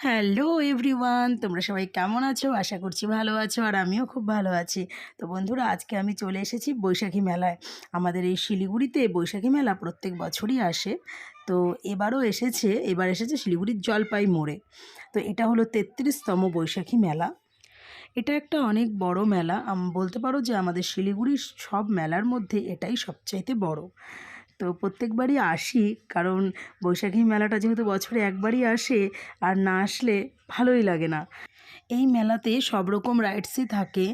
Hello everyone, তোমরা সবাই কেমন আছো? আশা করছি ভালো আছো আর আমিও খুব ভালো আছি। তো বন্ধুরা, আজকে আমি চলে এসেছি বৈশাখী মেলায়। আমাদের এই শিলিগুড়িতে বৈশাখী মেলা প্রত্যেক বছরই আসে। তো এবারও এসেছে, এবার এসেছে শিলিগুড়ির জলপাই মোড়ে। তো এটা হলো তেত্রিশতম বৈশাখী মেলা। এটা একটা অনেক বড় মেলা। বলতে পারো যে আমাদের শিলিগুড়ির সব মেলার মধ্যে এটাই সবচাইতে বড়। তো প্রত্যেকবারই আসি, কারণ বৈশাখী মেলাটা যেহেতু বছরে একবারই আসে, আর না আসলে ভালোই লাগে না। এই মেলাতে সব রকম রাইডসই থাকে,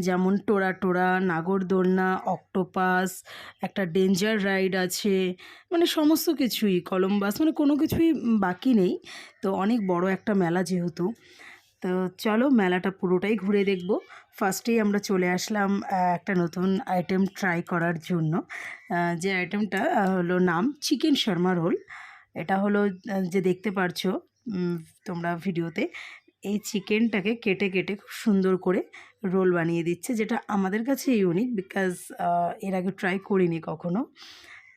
যেমন টোরা টোরা নাগরদোলনা অক্টোপাস একটা ডেঞ্জার রাইড আছে মানে সমস্ত কিছুই কলম্বাস মানে কোনো কিছুই বাকি নেই। তো অনেক বড় একটা মেলা যেহেতু। তো চলো মেলাটা পুরোটাই ঘুরে দেখব। ফার্স্টেই আমরা চলে আসলাম একটা নতুন আইটেম ট্রাই করার জন্য। যে আইটেমটা হলো নাম চিকেন শর্মা রোল। এটা হলো যে দেখতে পারছ তোমরা ভিডিওতে, এই চিকেনটাকে কেটে কেটে খুব সুন্দর করে রোল বানিয়ে দিচ্ছে, যেটা আমাদের কাছে ইউনিক বিকজ এর আগে ট্রাই করিনি কখনো।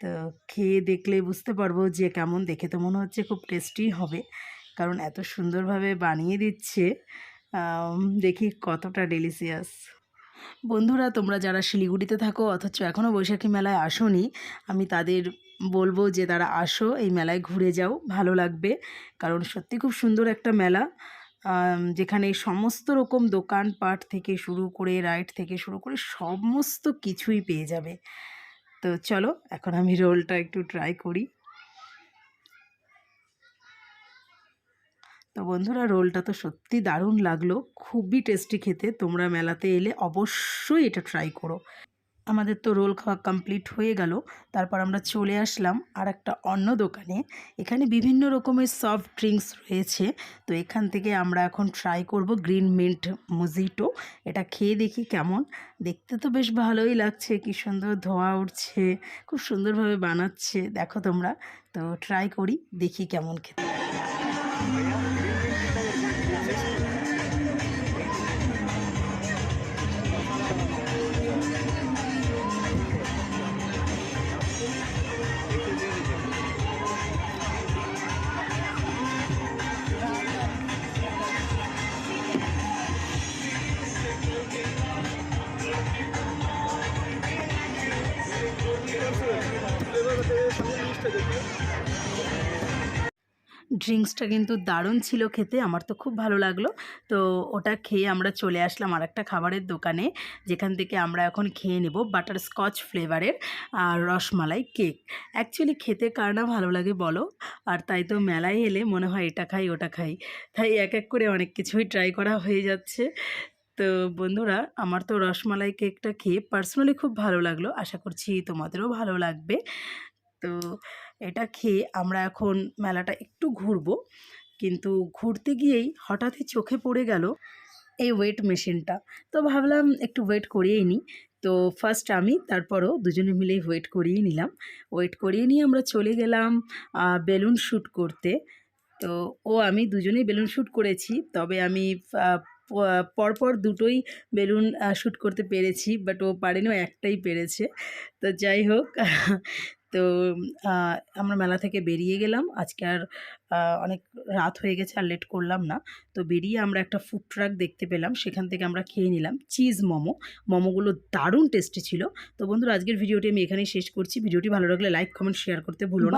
তো খেয়ে দেখলে বুঝতে পারব যে কেমন, দেখে তো মনে হচ্ছে খুব টেস্টি হবে। কারণ এত সুন্দরভাবে বানিয়ে দিচ্ছে। দেখি কতটা ডেলিসিয়াস বন্ধুরা, তোমরা যারা শিলিগুড়িতে থাকো, অথচ এখনও বৈশাখী মেলায় আসোনি, আমি তাদের বলব যে তারা আসো, এই মেলায় ঘুরে যাও, ভালো লাগবে। কারণ সত্যি খুব সুন্দর একটা মেলা। যেখানে সমস্ত রকম দোকানপাট থেকে শুরু করে রাইড থেকে শুরু করে সমস্ত কিছুই পেয়ে যাবে। তো চলো, এখন আমি রোলটা একটু ট্রাই করি। তো বন্ধুরা, রোলটা তো সত্যি দারুণ লাগল। খুবই টেস্টি খেতে। তোমরা মেলাতে এলে অবশ্যই এটা ট্রাই করো। আমাদের তো রোল খাওয়া কমপ্লিট হয়ে গেল। তারপর আমরা চলে আসলাম আর একটা অন্য দোকানে। এখানে বিভিন্ন রকমের সফট ড্রিঙ্কস রয়েছে। তো এখান থেকে আমরা এখন ট্রাই করব গ্রিন মিন্ট মুজিটো এটা খেয়ে দেখি কেমন। দেখতে তো বেশ ভালোই লাগছে। কি সুন্দর ধোয়া উঠছে। খুব সুন্দরভাবে বানাচ্ছে। দেখো তোমরা। তো ট্রাই করি, দেখি কেমন খেতে। ড্রিঙ্কসটা কিন্তু দারুণ ছিল খেতে, আমার তো খুব ভালো লাগল। তো ওটা খেয়ে আমরা চলে আসলাম আর একটা খাবারের দোকানে, যেখান থেকে আমরা এখন খেয়ে নেব বাটার স্কচ ফ্লেভারের আর রসমালাই কেক অ্যাকচুয়ালি খেতে কার না ভালো লাগে বলো? আর তাই তো মেলায় এলে মনে হয় এটা খাই, ওটা খাই। তাই এক এক করে অনেক কিছুই ট্রাই করা হয়ে যাচ্ছে। তো বন্ধুরা, আমার তো রসমালাই কেকটা খেয়ে পার্সোনালি খুব ভালো লাগল। আশা করছি তোমাদেরও ভালো লাগবে। তো এটা খেয়ে আমরা এখন মেলাটা একটু ঘুরবো। কিন্তু ঘুরতে গিয়েই হঠাৎই চোখে পড়ে গেল এই ওয়েট মেশিনটা তো ভাবলাম একটু ওয়েট করিয়েই নিই তো ফার্স্ট আমি, তারপরও দুজনে মিলেই ওয়েট করিয়ে নিলাম। ওয়েট করিয়ে নিয়ে আমরা চলে গেলাম বেলুন শ্যুট করতে। তো ও, আমি দুজনেই বেলুন শ্যুট করেছি। তবে আমি পরপর দুটোই বেলুন শ্যুট করতে পেরেছি। বাট ও পারেনি একটাই পেরেছে। তো যাই হোক তো আমরা মেলা থেকে বেরিয়ে গেলাম। আজকে আর অনেক রাত হয়ে গেছে আর লেট করলাম না। তো বেরিয়ে আমরা একটা ফুড ট্রাক দেখতে পেলাম। সেখান থেকে আমরা খেয়ে নিলাম চিজ মোমো। মোমোগুলো দারুণ টেস্টি ছিল। তো বন্ধুরা, আজকের ভিডিওটি আমি এখানেই শেষ করছি। ভিডিওটি ভালো লাগলে লাইক কমেন্ট শেয়ার করতে ভুলো না।